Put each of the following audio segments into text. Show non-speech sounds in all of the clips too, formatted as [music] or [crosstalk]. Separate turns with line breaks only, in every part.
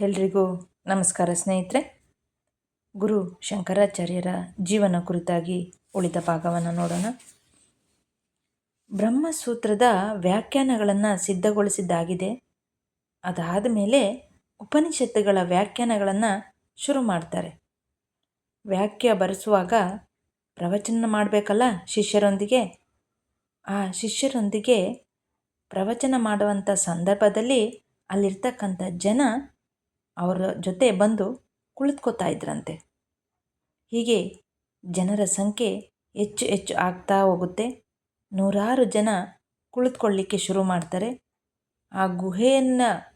ಎಲ್ರಿಗೂ ನಮಸ್ಕಾರ ಸ್ನೇಹಿತರೆ. ಗುರು ಶಂಕರಾಚಾರ್ಯರ ಜೀವನ ಕುರಿತಾಗಿ ಉಳಿದ ಭಾಗವನ್ನು ನೋಡೋಣ. ಬ್ರಹ್ಮಸೂತ್ರದ ವ್ಯಾಖ್ಯಾನಗಳನ್ನು ಸಿದ್ಧಗೊಳಿಸಿದ್ದಾಗಿದೆ. ಅದಾದ ಮೇಲೆ ಉಪನಿಷತ್ತುಗಳ ವ್ಯಾಖ್ಯಾನಗಳನ್ನು ಶುರು ಮಾಡ್ತಾರೆ. ವ್ಯಾಖ್ಯ ಬರೆಸುವಾಗ ಪ್ರವಚನ ಮಾಡಬೇಕಲ್ಲ ಶಿಷ್ಯರೊಂದಿಗೆ? ಆ ಶಿಷ್ಯರೊಂದಿಗೆ ಪ್ರವಚನ ಮಾಡುವಂಥ ಸಂದರ್ಭದಲ್ಲಿ ಅಲ್ಲಿರ್ತಕ್ಕಂಥ ಜನ ಅವರ ಜೊತೆ ಬಂದು ಕುಳಿತುಕೋತಾ ಇದ್ರಂತೆ. ಹೀಗೆ ಜನರ ಸಂಖ್ಯೆ ಹೆಚ್ಚು ಹೆಚ್ಚು ಆಗ್ತಾ ಹೋಗುತ್ತೆ. ನೂರಾರು ಜನ ಕುಳಿತುಕೊಳ್ಳಿಕ್ಕೆ ಶುರು ಮಾಡ್ತಾರೆ. ಆ ಗುಹೆಯನ್ನು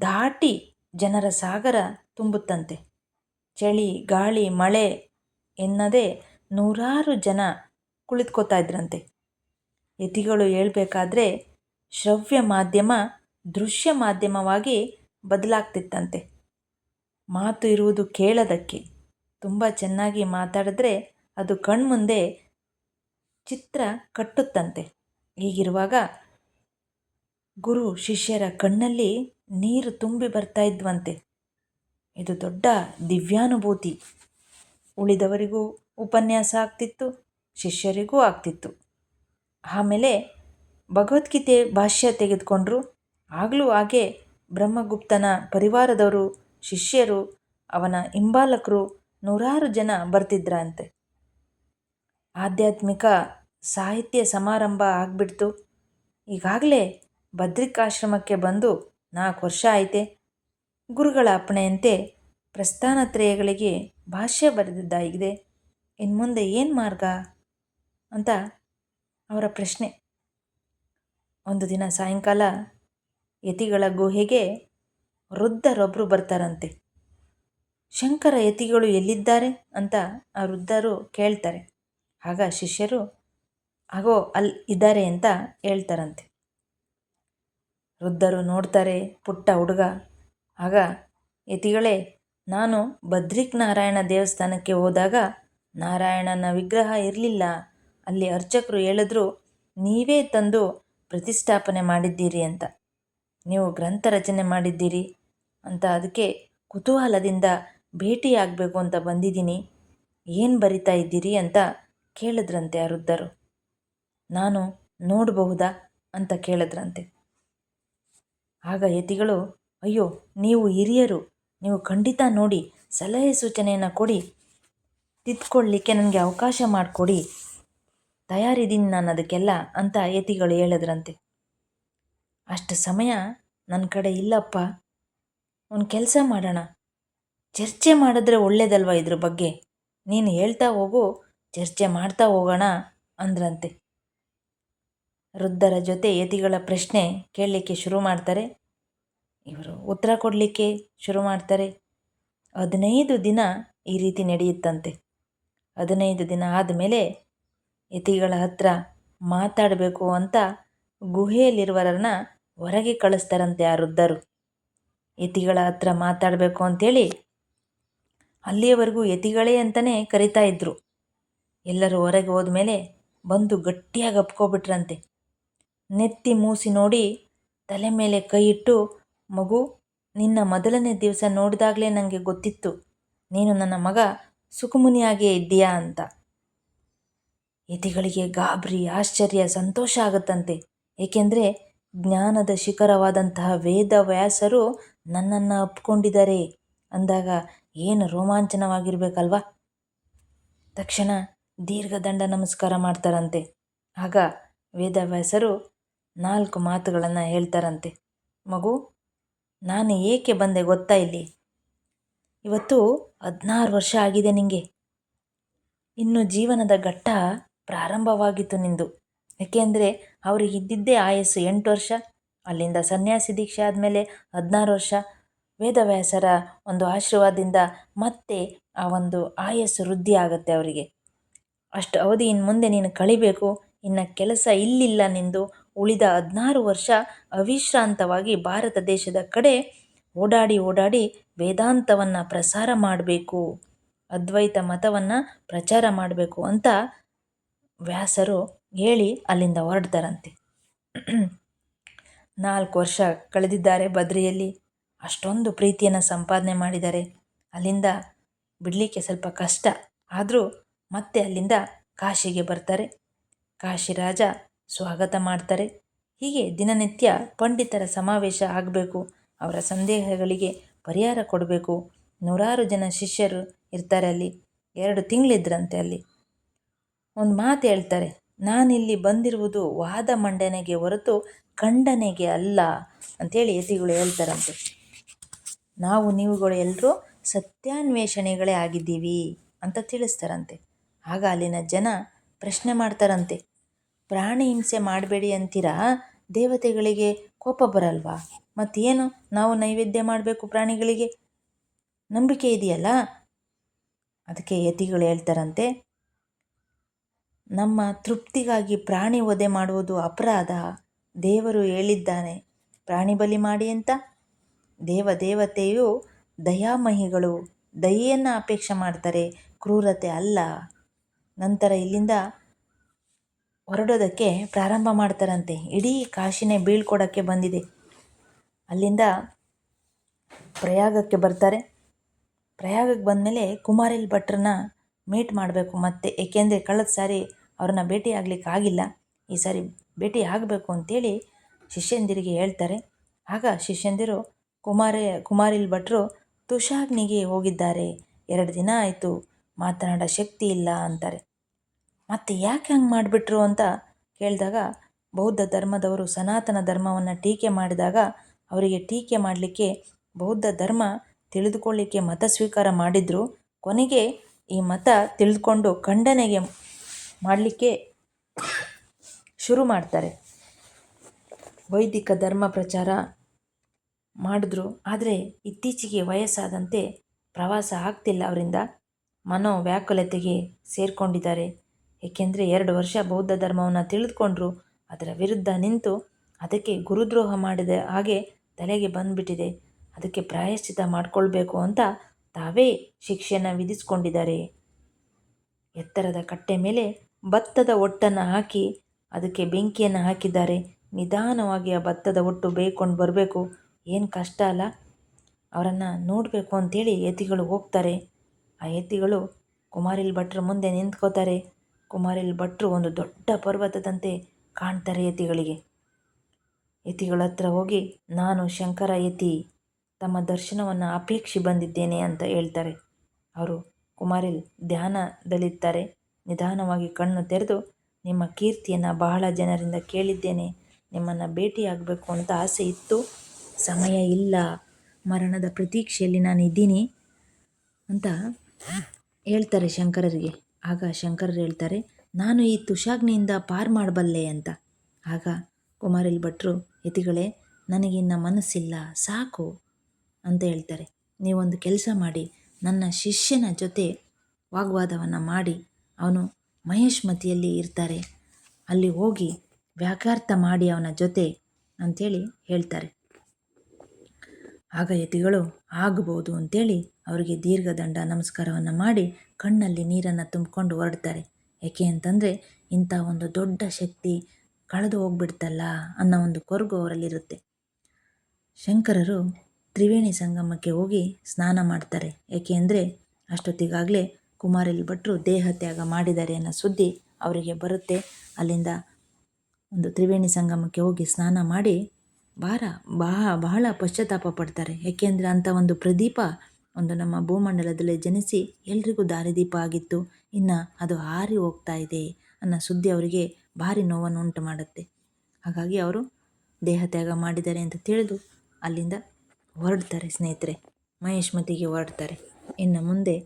ದಾಟಿ ಜನರ ಸಾಗರ ತುಂಬುತ್ತಂತೆ. ಚಳಿ, ಗಾಳಿ, ಮಳೆ ಎನ್ನದೇ ನೂರಾರು ಜನ ಕುಳಿತುಕೋತಾ ಇದ್ರಂತೆ. ಯತಿಗಳು ಹೇಳಬೇಕಾದ್ರೆ ಶ್ರವ್ಯ ಮಾಧ್ಯಮ, ದೃಶ್ಯ ಮಾಧ್ಯಮವಾಗಿ ಬದಲಾಗ್ತಿತ್ತಂತೆ. ಮಾತು ಇರುವುದು ಕೇಳೋದಕ್ಕೆ. ತುಂಬ ಚೆನ್ನಾಗಿ ಮಾತಾಡಿದ್ರೆ ಅದು ಕಣ್ಮುಂದೆ ಚಿತ್ರ ಕಟ್ಟುತ್ತಂತೆ. ಹೀಗಿರುವಾಗ ಗುರು ಶಿಷ್ಯರ ಕಣ್ಣಲ್ಲಿ ನೀರು ತುಂಬಿ ಬರ್ತಾ ಇದ್ವಂತೆ. ಇದು ದೊಡ್ಡ ದಿವ್ಯಾನುಭೂತಿ. ಉಳಿದವರಿಗೂ ಉಪನ್ಯಾಸ ಆಗ್ತಿತ್ತು, ಶಿಷ್ಯರಿಗೂ ಆಗ್ತಿತ್ತು. ಆಮೇಲೆ ಭಗವದ್ಗೀತೆ ಭಾಷ್ಯ ತೆಗೆದುಕೊಂಡ್ರು. ಆಗಲೂ ಹಾಗೆ ಬ್ರಹ್ಮಗುಪ್ತನ ಪರಿವಾರದವರು, ಶಿಷ್ಯರು, ಅವನ ಹಿಂಬಾಲಕರು ನೂರಾರು ಜನ ಬರ್ತಿದ್ರಂತೆ. ಆಧ್ಯಾತ್ಮಿಕ ಸಾಹಿತ್ಯ ಸಮಾರಂಭ ಆಗಿಬಿಡ್ತು. ಈಗಾಗಲೇ ಭದ್ರಿಕಾಶ್ರಮಕ್ಕೆ ಬಂದು ನಾಲ್ಕು ವರ್ಷ ಆಯಿತೆ. ಗುರುಗಳ ಅಪ್ಪಣೆಯಂತೆ ಪ್ರಸ್ಥಾನತ್ರಯಗಳಿಗೆ ಭಾಷ್ಯ ಬರೆದಿದ್ದಾಗಿದೆ. ಇನ್ನು ಮುಂದೆ ಏನು ಮಾರ್ಗ? ಅಂತ ಅವರ ಪ್ರಶ್ನೆ. ಒಂದು ದಿನ ಸಾಯಂಕಾಲ ಯತಿಗಳ ಗುಹೆಗೆ ವೃದ್ಧರೊಬ್ಬರು ಬರ್ತಾರಂತೆ. ಶಂಕರ ಯತಿಗಳು ಎಲ್ಲಿದ್ದಾರೆ ಅಂತ ಆ ವೃದ್ಧರು ಕೇಳ್ತಾರೆ. ಆಗ ಶಿಷ್ಯರು, ಆಗೋ ಅಲ್ಲಿ ಇದ್ದಾರೆ ಅಂತ ಹೇಳ್ತಾರಂತೆ. ವೃದ್ಧರು ನೋಡ್ತಾರೆ ಪುಟ್ಟ ಹುಡುಗ. ಆಗ ಯತಿಗಳೇ, ನಾನು ಬದ್ರಿಕ್ ನಾರಾಯಣ ದೇವಸ್ಥಾನಕ್ಕೆ ಹೋದಾಗ ನಾರಾಯಣನ ವಿಗ್ರಹ ಇರಲಿಲ್ಲ. ಅಲ್ಲಿ ಅರ್ಚಕರು ಹೇಳಿದ್ರು, ನೀವೇ ತಂದು ಪ್ರತಿಷ್ಠಾಪನೆ ಮಾಡಿದ್ದೀರಿ ಅಂತ. ನೀವು ಗ್ರಂಥ ರಚನೆ ಮಾಡಿದ್ದೀರಿ ಅಂತ ಅದಕ್ಕೆ ಕುತೂಹಲದಿಂದ ಭೇಟಿಯಾಗಬೇಕು ಅಂತ ಬಂದಿದ್ದೀನಿ. ಏನು ಬರಿತಾ ಇದ್ದೀರಿ ಅಂತ ಕೇಳಿದ್ರಂತೆ ಆ ವೃದ್ಧರು. ನಾನು ನೋಡಬಹುದಾ ಅಂತ ಕೇಳಿದ್ರಂತೆ. ಆಗ ಯತಿಗಳು, ಅಯ್ಯೋ, ನೀವು ಹಿರಿಯರು, ನೀವು ಖಂಡಿತ ನೋಡಿ, ಸಲಹೆ ಸೂಚನೆಯನ್ನು ಕೊಡಿ. ತಿದ್ಕೊಳ್ಳಿಕ್ಕೆ ನನಗೆ ಅವಕಾಶ ಮಾಡಿಕೊಡಿ. ತಯಾರಿದ್ದೀನಿ ನಾನು ಅದಕ್ಕೆಲ್ಲ ಅಂತ ಯತಿಗಳು ಹೇಳಿದ್ರಂತೆ. ಅಷ್ಟು ಸಮಯ ನನ್ನ ಕಡೆ ಇಲ್ಲಪ್ಪ. ಒಂದು ಕೆಲಸ ಮಾಡೋಣ. ಚರ್ಚೆ ಮಾಡಿದ್ರೆ ಒಳ್ಳೇದಲ್ವ ಇದ್ರ ಬಗ್ಗೆ? ನೀನು ಹೇಳ್ತಾ ಹೋಗು, ಚರ್ಚೆ ಮಾಡ್ತಾ ಹೋಗೋಣ ಅಂದ್ರಂತೆ. ವೃದ್ಧರ ಜೊತೆ ಯತಿಗಳ ಪ್ರಶ್ನೆ ಕೇಳಲಿಕ್ಕೆ ಶುರು ಮಾಡ್ತಾರೆ. ಇವರು ಉತ್ತರ ಕೊಡಲಿಕ್ಕೆ ಶುರು ಮಾಡ್ತಾರೆ. ಹದಿನೈದು ದಿನ ಈ ರೀತಿ ನಡೆಯುತ್ತಂತೆ. ಹದಿನೈದು ದಿನ ಆದಮೇಲೆ ಯತಿಗಳ ಹತ್ರ ಮಾತಾಡಬೇಕು ಅಂತ ಗುಹೆಯಲ್ಲಿರುವರನ್ನ ಹೊರಗೆ ಕಳಿಸ್ತಾರಂತೆ ಆ ವೃದ್ಧರು. ಯತಿಗಳ ಹತ್ರ ಮಾತಾಡಬೇಕು ಅಂಥೇಳಿ ಅಲ್ಲಿಯವರೆಗೂ ಯತಿಗಳೇ ಅಂತಲೇ ಕರಿತಾ ಇದ್ದರು ಎಲ್ಲರೂ ಹೊರಗೆ ಹೋದ್ಮೇಲೆ ಬಂದು ಗಟ್ಟಿಯಾಗಿ ಅಪ್ಕೋಬಿಟ್ರಂತೆ. ನೆತ್ತಿ ಮೂಸಿ ನೋಡಿ ತಲೆ ಮೇಲೆ ಕೈ ಇಟ್ಟು, ಮಗು, ನಿನ್ನ ಮೊದಲನೇ ದಿವಸ ನೋಡಿದಾಗಲೇ ನನಗೆ ಗೊತ್ತಿತ್ತು. ನೀನು ನನ್ನ ಮಗ ಸುಖಮುನಿಯಾಗೇ ಇದ್ದೀಯಾ? ಅಂತ. ಯತಿಗಳಿಗೆ ಗಾಬರಿ, ಆಶ್ಚರ್ಯ, ಸಂತೋಷ ಆಗುತ್ತಂತೆ. ಏಕೆಂದರೆ ಜ್ಞಾನದ ಶಿಖರವಾದಂತಹ ವೇದವ್ಯಾಸರು ನನ್ನನ್ನು ಅಪ್ಕೊಂಡಿದ್ದಾರೆ ಅಂದಾಗ ಏನು ರೋಮಾಂಚನವಾಗಿರಬೇಕಲ್ವಾ? ತಕ್ಷಣ ದೀರ್ಘದಂಡ ನಮಸ್ಕಾರ ಮಾಡ್ತಾರಂತೆ. ಆಗ ವೇದವ್ಯಾಸರು ನಾಲ್ಕು ಮಾತುಗಳನ್ನು ಹೇಳ್ತಾರಂತೆ. ಮಗು, ನಾನು ಏಕೆ ಬಂದೆ ಗೊತ್ತಾ ಇಲ್ಲಿ? ಇವತ್ತು ಹದಿನಾರು ವರ್ಷ ಆಗಿದೆ ನಿಮಗೆ ಇನ್ನು ಜೀವನದ ಘಟ್ಟ ಪ್ರಾರಂಭವಾಗಿತ್ತು ನಿಂದು. ಏಕೆಂದರೆ ಅವ್ರಿಗೆ ಇದ್ದಿದ್ದೇ ಆಯಸ್ಸು ಎಂಟು ವರ್ಷ, ಅಲ್ಲಿಂದ ಸನ್ಯಾಸಿ ದೀಕ್ಷೆ ಆದಮೇಲೆ ಹದಿನಾರು ವರ್ಷ. ವೇದವ್ಯಾಸರ ಒಂದು ಆಶೀರ್ವಾದದಿಂದ ಮತ್ತೆ ಆ ಒಂದು ಆಯಸ್ಸು ವೃದ್ಧಿ ಆಗುತ್ತೆ ಅವರಿಗೆ. ಅಷ್ಟು ಅವಧಿ ಇನ್ನು ಮುಂದೆ ನೀನು ಕಳಿಬೇಕು, ಇನ್ನು ಕೆಲಸ ಇಲ್ಲಿಲ್ಲ ನಿಂದು. ಉಳಿದ ಹದಿನಾರು ವರ್ಷ ಅವಿಶ್ರಾಂತವಾಗಿ ಭಾರತ ದೇಶದ ಕಡೆ ಓಡಾಡಿ ಓಡಾಡಿ ವೇದಾಂತವನ್ನು ಪ್ರಸಾರ ಮಾಡಬೇಕು, ಅದ್ವೈತ ಮತವನ್ನು ಪ್ರಚಾರ ಮಾಡಬೇಕು ಅಂತ ವ್ಯಾಸರು ಹೇಳಿ ಅಲ್ಲಿಂದ ಹೊರಡ್ತಾರಂತೆ. [clears throat] ನಾಲ್ಕು ವರ್ಷ ಕಳೆದಿದ್ದಾರೆ ಬದ್ರಿಯಲ್ಲಿ ಅಷ್ಟೊಂದು ಪ್ರೀತಿಯನ್ನು ಸಂಪಾದನೆ ಮಾಡಿದ್ದಾರೆ ಅಲ್ಲಿಂದ ಬಿಡಲಿಕ್ಕೆ ಸ್ವಲ್ಪ ಕಷ್ಟ. ಆದರೂ ಮತ್ತೆ ಅಲ್ಲಿಂದ ಕಾಶಿಗೆ ಬರ್ತಾರೆ. ಕಾಶಿ ರಾಜ ಸ್ವಾಗತ ಮಾಡ್ತಾರೆ. ಹೀಗೆ ದಿನನಿತ್ಯ ಪಂಡಿತರ ಸಮಾವೇಶ ಆಗಬೇಕು, ಅವರ ಸಂದೇಹಗಳಿಗೆ ಪರಿಹಾರ ಕೊಡಬೇಕು. ನೂರಾರು ಜನ ಶಿಷ್ಯರು ಇರ್ತಾರೆ ಅಲ್ಲಿ. ಎರಡು ತಿಂಗಳಿದ್ರಂತೆ ಅಲ್ಲಿ. ಒಂದು ಮಾತು ಹೇಳ್ತಾರೆ. ನಾನಿಲ್ಲಿ ಬಂದಿರುವುದು ವಾದ ಮಂಡನೆಗೆ ಹೊರತು ಖಂಡನೆಗೆ ಅಲ್ಲ ಅಂಥೇಳಿ ಯತಿಗಳು ಹೇಳ್ತಾರಂತೆ. ನಾವು ನೀವುಗಳು ಎಲ್ಲರೂ ಸತ್ಯಾನ್ವೇಷಣೆಗಳೇ ಆಗಿದ್ದೀವಿ ಅಂತ ತಿಳಿಸ್ತಾರಂತೆ. ಆಗ ಅಲ್ಲಿನ ಜನ ಪ್ರಶ್ನೆ ಮಾಡ್ತಾರಂತೆ. ಪ್ರಾಣಿ ಹಿಂಸೆ ಮಾಡಬೇಡಿ ಅಂತೀರಾ? ದೇವತೆಗಳಿಗೆ ಕೋಪ ಬರಲ್ವಾ? ಮತ್ತೇನು? ನಾವು ನೈವೇದ್ಯ ಮಾಡಬೇಕು ಪ್ರಾಣಿಗಳಿಗೆ? ನಂಬಿಕೆ ಇದೆಯಲ್ಲ? ಅದಕ್ಕೆ ಯತಿಗಳು ಹೇಳ್ತಾರಂತೆ ನಮ್ಮ ತೃಪ್ತಿಗಾಗಿ ಪ್ರಾಣಿ ವಧೆ ಮಾಡುವುದು ಅಪರಾಧ. ದೇವರು ಹೇಳಿದ್ದಾನೆ, ಪ್ರಾಣಿ ಬಲಿ ಮಾಡಿ ಅಂತ. ದೇವ ದೇವತೆಯು ದಯಾಮಹಿಗಳು, ದಯೆಯನ್ನು ಅಪೇಕ್ಷೆ ಮಾಡ್ತಾರೆ, ಕ್ರೂರತೆ ಅಲ್ಲ. ನಂತರ ಇಲ್ಲಿಂದ ಹೊರಡೋದಕ್ಕೆ ಪ್ರಾರಂಭ ಮಾಡ್ತಾರಂತೆ. ಇಡೀ ಕಾಶಿನೇ ಬೀಳ್ಕೊಡೋಕ್ಕೆ ಬಂದಿದೆ. ಅಲ್ಲಿಂದ ಪ್ರಯಾಗಕ್ಕೆ ಬರ್ತಾರೆ. ಪ್ರಯಾಗಕ್ಕೆ ಬಂದಮೇಲೆ ಕುಮಾರಿಲ್ ಭಟ್ರನ್ನ ಮೀಟ್ ಮಾಡಬೇಕು ಮತ್ತೆ. ಏಕೆಂದರೆ ಕಳೆದ ಸಾರಿ ಅವ್ರನ್ನ ಭೇಟಿ ಆಗ್ಲಿಕ್ಕೆ ಆಗಿಲ್ಲ. ಈ ಸಾರಿ ಭೇಟಿ ಆಗಬೇಕು ಅಂತೇಳಿ ಶಿಷ್ಯಂದಿರಿಗೆ ಹೇಳ್ತಾರೆ. ಆಗ ಶಿಷ್ಯಂದಿರು ಕುಮಾರ, ಕುಮಾರಿಲ್ ಭಟ್ರು ತುಷಾಗ್ನಿಗೆ ಹೋಗಿದ್ದಾರೆ. ಎರಡು ದಿನ ಆಯಿತು, ಮಾತನಾಡೋ ಶಕ್ತಿ ಇಲ್ಲ ಅಂತಾರೆ. ಮತ್ತೆ ಯಾಕೆ ಹಂಗೆ ಮಾಡಿಬಿಟ್ರು ಅಂತ ಕೇಳಿದಾಗ ಬೌದ್ಧ ಧರ್ಮದವರು ಸನಾತನ ಧರ್ಮವನ್ನು ಟೀಕೆ ಮಾಡಿದಾಗ ಅವರಿಗೆ ಟೀಕೆ ಮಾಡಲಿಕ್ಕೆ ಬೌದ್ಧ ಧರ್ಮ ತಿಳಿದುಕೊಳ್ಳಿಕ್ಕೆ ಮತ ಸ್ವೀಕಾರ ಮಾಡಿದ್ರು. ಕೊನೆಗೆ ಈ ಮತ ತಿಳಿದುಕೊಂಡು ಖಂಡನೆಗೆ ಮಾಡಲಿಕ್ಕೆ ಶುರು ಮಾಡ್ತಾರೆ. ವೈದಿಕ ಧರ್ಮ ಪ್ರಚಾರ ಮಾಡಿದ್ರು. ಆದರೆ ಇತ್ತೀಚೆಗೆ ವಯಸ್ಸಾದಂತೆ ಪ್ರವಾಸ ಆಗ್ತಿಲ್ಲ ಅವರಿಂದ. ಮನೋವ್ಯಾಕುಲತೆಗೆ ಸೇರಿಕೊಂಡಿದ್ದಾರೆ. ಏಕೆಂದರೆ ಎರಡು ವರ್ಷ ಬೌದ್ಧ ಧರ್ಮವನ್ನು ತಿಳಿದುಕೊಂಡ್ರು. ಅದರ ವಿರುದ್ಧ ನಿಂತು ಅದಕ್ಕೆ ಗುರುದ್ರೋಹ ಮಾಡಿದ ಹಾಗೆ ತಲೆಗೆ ಬಂದುಬಿಟ್ಟಿದೆ. ಅದಕ್ಕೆ ಪ್ರಾಯಶ್ಚಿತ ಮಾಡಿಕೊಳ್ಬೇಕು ಅಂತ ತಾವೇ ಶಿಕ್ಷೆಯನ್ನು ವಿಧಿಸ್ಕೊಂಡಿದ್ದಾರೆ. ಎತ್ತರದ ಕಟ್ಟೆ ಮೇಲೆ ಭತ್ತದ ಒಟ್ಟನ್ನು ಹಾಕಿ ಅದಕ್ಕೆ ಬೆಂಕಿಯನ್ನು ಹಾಕಿದ್ದಾರೆ. ನಿಧಾನವಾಗಿ ಆ ಭತ್ತದ ಒಟ್ಟು ಬೇಯ್ಕೊಂಡು ಬರಬೇಕು. ಏನು ಕಷ್ಟ ಅಲ್ಲ. ಅವರನ್ನು ನೋಡಬೇಕು ಅಂಥೇಳಿ ಯತಿಗಳು ಹೋಗ್ತಾರೆ. ಆ ಯತಿಗಳು ಕುಮಾರಿಲ್ ಭಟ್ರ ಮುಂದೆ ನಿಂತ್ಕೋತಾರೆ. ಕುಮಾರಿಲ್ ಭಟ್ರು ಒಂದು ದೊಡ್ಡ ಪರ್ವತದಂತೆ ಕಾಣ್ತಾರೆ ಯತಿಗಳಿಗೆ. ಯತಿಗಳ ಹತ್ರ ಹೋಗಿ, ನಾನು ಶಂಕರ ಯತಿ, ತಮ್ಮ ದರ್ಶನವನ್ನು ಅಪೇಕ್ಷಿ ಬಂದಿದ್ದೇನೆ ಅಂತ ಹೇಳ್ತಾರೆ. ಅವರು ಕುಮಾರಿಲ್ ಧ್ಯಾನದಲ್ಲಿರ್ತಾರೆ. ನಿಧಾನವಾಗಿ ಕಣ್ಣು ತೆರೆದು, ನಿಮ್ಮ ಕೀರ್ತಿಯನ್ನು ಬಹಳ ಜನರಿಂದ ಕೇಳಿದ್ದೇನೆ. ನಿಮ್ಮನ್ನು ಭೇಟಿಯಾಗಬೇಕು ಅಂತ ಆಸೆ ಇತ್ತು. ಸಮಯ ಇಲ್ಲ. ಮರಣದ ಪ್ರತೀಕ್ಷೆಯಲ್ಲಿ ನಾನು ಇದ್ದೀನಿ ಅಂತ ಹೇಳ್ತಾರೆ ಶಂಕರರಿಗೆ. ಆಗ ಶಂಕರರು ಹೇಳ್ತಾರೆ, ನಾನು ಈ ತುಷಾಗ್ನಿಯಿಂದ ಪಾರು ಮಾಡಬಲ್ಲೆ ಅಂತ. ಆಗ ಕುಮಾರಿಲ್ ಭಟ್ರು, ಯತಿಗಳೇ, ನನಗಿನ್ನ ಮನಸ್ಸಿಲ್ಲ, ಸಾಕು ಅಂತ ಹೇಳ್ತಾರೆ. ನೀವೊಂದು ಕೆಲಸ ಮಾಡಿ, ನನ್ನ ಶಿಷ್ಯನ ಜೊತೆ ವಾಗ್ವಾದವನ್ನು ಮಾಡಿ ಅವನು ಮಹೇಶ್ಮತಿಯಲ್ಲಿ ಇರ್ತಾರೆ. ಅಲ್ಲಿ ಹೋಗಿ ವ್ಯಾಕಾರ್ಥ ಮಾಡಿ ಅವನ ಜೊತೆ ಅಂಥೇಳಿ ಹೇಳ್ತಾರೆ. ಆಗ ಯತಿಗಳು ಆಗಬಹುದು ಅಂತೇಳಿ ಅವರಿಗೆ ದೀರ್ಘದಂಡ ನಮಸ್ಕಾರವನ್ನು ಮಾಡಿ ಕಣ್ಣಲ್ಲಿ ನೀರನ್ನು ತುಂಬಿಕೊಂಡು ಹೊರಡ್ತಾರೆ. ಯಾಕೆ ಅಂತಂದರೆ ಇಂಥ ಒಂದು ದೊಡ್ಡ ಶಕ್ತಿ ಕಳೆದು ಹೋಗ್ಬಿಡ್ತಲ್ಲ ಅನ್ನೋ ಒಂದು ಕೊರಗು ಅವರಲ್ಲಿರುತ್ತೆ. ಶಂಕರರು ತ್ರಿವೇಣಿ ಸಂಗಮಕ್ಕೆ ಹೋಗಿ ಸ್ನಾನ ಮಾಡ್ತಾರೆ. ಏಕೆ ಅಂದರೆ ಅಷ್ಟೊತ್ತಿಗಾಗಲೇ ಕುಮಾರಿಲ್ ಭಟ್ರು ದೇಹ ತ್ಯಾಗ ಮಾಡಿದ್ದಾರೆ ಅನ್ನೋ ಸುದ್ದಿ ಅವರಿಗೆ ಬರುತ್ತೆ. ಅಲ್ಲಿಂದ ಒಂದು ತ್ರಿವೇಣಿ ಸಂಗಮಕ್ಕೆ ಹೋಗಿ ಸ್ನಾನ ಮಾಡಿ ಭಾರ ಬಹಳ ಬಹಳ ಪಶ್ಚಾತ್ತಾಪ ಪಡ್ತಾರೆ. ಏಕೆಂದರೆ ಅಂಥ ಒಂದು ಪ್ರದೀಪ ಒಂದು ನಮ್ಮ ಭೂಮಂಡಲದಲ್ಲಿ ಜನಿಸಿ ಎಲ್ರಿಗೂ ದಾರಿದೀಪ ಆಗಿತ್ತು. ಇನ್ನು ಅದು ಹಾರಿ ಹೋಗ್ತಾ ಇದೆ ಅನ್ನೋ ಸುದ್ದಿ ಅವರಿಗೆ ಭಾರಿ ನೋವನ್ನು ಉಂಟು ಮಾಡುತ್ತೆ. ಹಾಗಾಗಿ ಅವರು ದೇಹ ತ್ಯಾಗ ಮಾಡಿದ್ದಾರೆ ಅಂತ ತಿಳಿದು ಅಲ್ಲಿಂದ ಹೊರಡ್ತಾರೆ ಸ್ನೇಹಿತರೆ. ಮಹೇಶ್ಮತಿಗೆ ಹೊರಡ್ತಾರೆ. ಇನ್ನು ಮುಂದೆ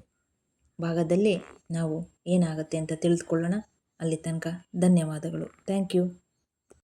ಭಾಗದಲ್ಲಿ ನಾವು ಏನಾಗುತ್ತೆ ಅಂತ ತಿಳಿದುಕೊಳ್ಳೋಣ. ಅಲ್ಲಿ ತನಕ ಧನ್ಯವಾದಗಳು. Thank you.